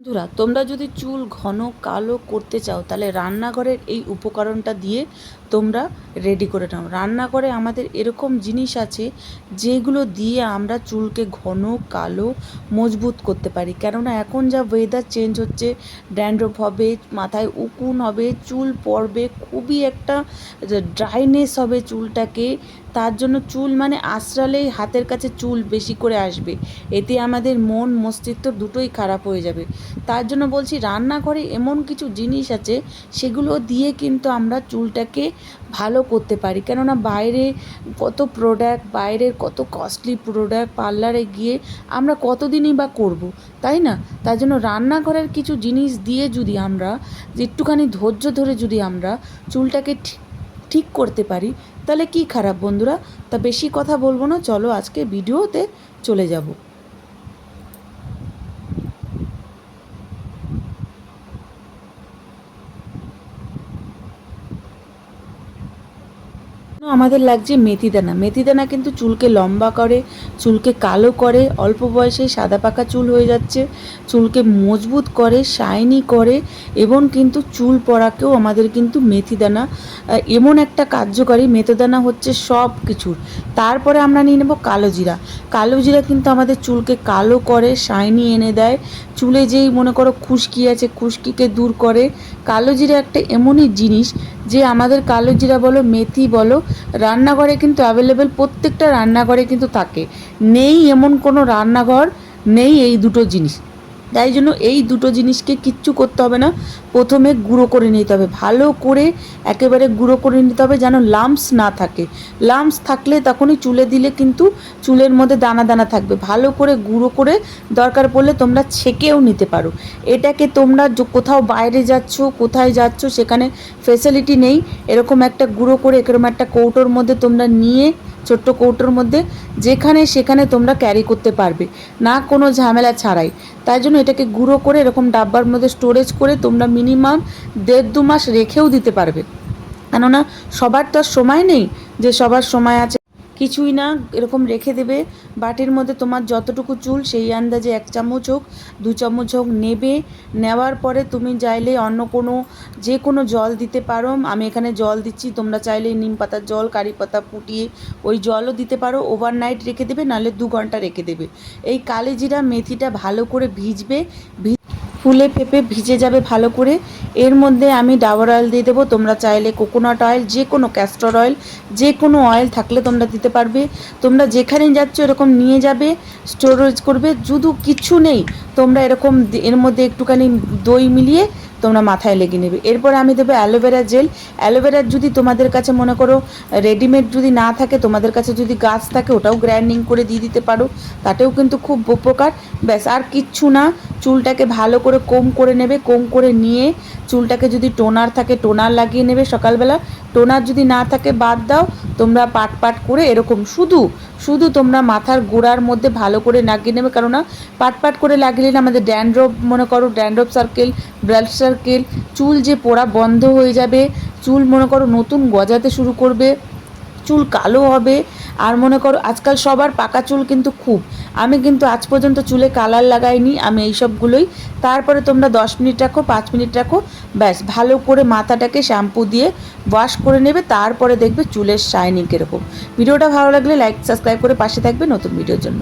বন্ধুরা, তোমরা যদি চুল ঘন কালো করতে চাও, তাহলে রান্নাঘরের এই উপকরণটা দিয়ে তোমরা রেডি করে নাও। রান্নাঘরে আমাদের এরকম জিনিস আছে, যেগুলো দিয়ে আমরা চুলকে ঘন, কালো, মজবুত করতে পারি। কেননা, এখন যা ওয়েদার চেঞ্জ হচ্ছে ড্যান্ড্রফ হবে, মাথায় উকুন হবে, চুল পড়বে, খুবই একটা ড্রাইনেস হবে চুলটাকে। তার জন্য চুল মানে আশ্রালেই হাতের কাছে চুল বেশি করে আসবে। এতে আমাদের মন, মস্তিষ্ক দুটোই খারাপ হয়ে যাবে। তার জন্য বলছি রান্নাঘরে এমন কিছু জিনিস আছে, সেগুলো দিয়ে কিন্তু আমরা চুলটাকে ভালো করতে পারি। কেননা বাইরে কত প্রোডাক্ট বাইরের কত কস্টলি প্রোডাক্ট পার্লারে গিয়ে আমরা কতদিনই বা করব, তাই না? তার জন্য রান্নাঘরের কিছু জিনিস দিয়ে যদি আমরা, একটুখানি ধৈর্য ধরে যদি আমরা চুলটাকে ঠিক করতে পারি, তাহলে কি খারাপ বন্ধুরা? তা বেশি কথা বলব না, চলো আজকে ভিডিওতে চলে যাব। আমাদের লাগছে মেথিদানা? মেথিদানা কিন্তু চুলকে লম্বা করে, চুলকে কালো করে, অল্প বয়সে সাদা পাকা চুল হয়ে যাচ্ছে, চুলকে মজবুত করে শাইনি করে, এবং কিন্তু চুল পড়াকেও আমাদের কিন্তু মেথিদানা এমন একটা কার্যকারী মেথিদানা হচ্ছে সব কিছুর তারপরে আমরা নিয়ে নেব কালো জিরা। কালো জিরা কিন্তু আমাদের চুলকে কালো করে শাইনি এনে দেয়। চুলে যেই মনে করো খুশকি আছে, খুশকিকে দূর করে। কালো জিরা একটা এমনই জিনিস যে আমাদের কালো জিরা বলো, মেথি বলো, রান্নাঘরে কিন্তু অ্যাভেলেবেল প্রত্যেকটা রান্নাঘরে কিন্তু থাকে। নেই এমন কোনো রান্নাঘর, নেই এই দুটো জিনিস। তাই জন্য এই দুটো জিনিসকে কিচ্ছু করতে হবে না। প্রথমে গুঁড়ো করে নিতে হবে। ভালো করে একেবারে গুঁড়ো করে নিতে হবে যেন লাম্পস না থাকে। লাম্পস থাকলে তখনই চুলে দিলে কিন্তু চুলের মধ্যে দানা দানা থাকবে। ভালো করে গুঁড়ো করে দরকার পড়লে তোমরা ছেঁকেও নিতে পারো। এটাকে তোমরা কোথাও বাইরে যাচ্ছ, কোথায় যাচ্ছ, সেখানে ফেসিলিটি নেই। এরকম একটা গুঁড়ো করে এরকম একটা কৌটোর মধ্যে তোমরা নিয়ে ছোট্ট কৌটোর মধ্যে যেখানে সেখানে তোমরা ক্যারি করতে পারবে। না কোনো ঝামেলা ছাড়াই। তাই জন্য এটাকে গুঁড়ো করে এরকম ডাব্বার মধ্যে স্টোরেজ করে তোমরা মিনিমাম দেড় দু মাস রেখেও দিতে পারবে। কেননা সবার তো আর সময় নেই যে সবার সময় আছে। কিছুই না, এরকম রেখে দেবে। বাটির মধ্যে তোমার যতটুকু চুল, সেই আন্দাজে এক চামচ হোক, দু চামচ হোক নেবে। নেওয়ার পরে তুমি চাইলে অন্য কোনো, যে কোনো জল দিতে পারো। আমি এখানে জল দিচ্ছি, তোমরা চাইলে নিম পাতার জল, কারি পাতা ফুটিয়ে ওই জলও দিতে পারো। ওভারনাইট রেখে দেবে, নাহলে দু ঘণ্টা রেখে দেবে। এই কালি জিরা মেথিটা ভালো করে ভিজবে ভি- ফুলে পেঁপে ভিজে যাবে ভালো করে। এর মধ্যে আমি ডাবর অয়েল দিয়ে দেবো। তোমরা চাইলে কোকোনাট অয়েল যে কোনো ক্যাস্টর অয়েল যে কোনো অয়েল থাকলে তোমরা দিতে পারবে। তোমরা যেখানে যাচ্ছ এরকম নিয়ে যাবে স্টোরেজ করবে। শুধু কিছু নেই, তোমরা এরকম এর মধ্যে একটুখানি দই মিলিয়ে তোমরা মাথায় লেগে নেবে। এরপরে আমি দেবো অ্যালোভেরা জেল। অ্যালোভেরার যদি তোমাদের কাছে মনে করো, রেডিমেড যদি না থাকে, তোমাদের কাছে যদি গাছ থাকে, ওটাও গ্রাইন্ডিং করে দিয়ে দিতে পারো। তাতেও কিন্তু খুব উপকার। ব্যাস, আর কিচ্ছু না। চুলটাকে ভালো করে কোম করে নেবে, কোম করে নিয়ে চুলটাকে যদি টোনার থাকে, টোনার লাগিয়ে নেবে সকালবেলা। টোনার যদি না থাকে, বাদ দাও। তোমরা পাট পাট করে এরকম, শুধু শুধু তোমরা মাথার গোড়ার মধ্যে ভালো করে লাগিয়ে নেবে। কেননা পাট পাট করে লাগিয়ে আমাদের ড্যান্ড্রফ, মনে করো ড্যান্ড্রফ সার্কেল ব্লাড সার্কেল চুল যে পোড়া বন্ধ হয়ে যাবে, চুল মনে করো নতুন গজাতে শুরু করবে। চুল কালো হবে। আর মনে করো, আজকাল সবার পাকা চুল কিন্তু খুব। আমি কিন্তু আজ পর্যন্ত চুলে কালার লাগাইনি, আমি এই সবগুলোই তারপরে তোমরা দশ মিনিট রাখো, পাঁচ মিনিট রাখো, ব্যাস, ভালো করে মাথাটাকে শ্যাম্পু দিয়ে ওয়াশ করে নেবে, তারপরে দেখবে চুলের শাইনিং কীরকম। ভিডিওটা ভালো লাগলে লাইক সাবস্ক্রাইব করে পাশে থাকবে নতুন ভিডিওর জন্য।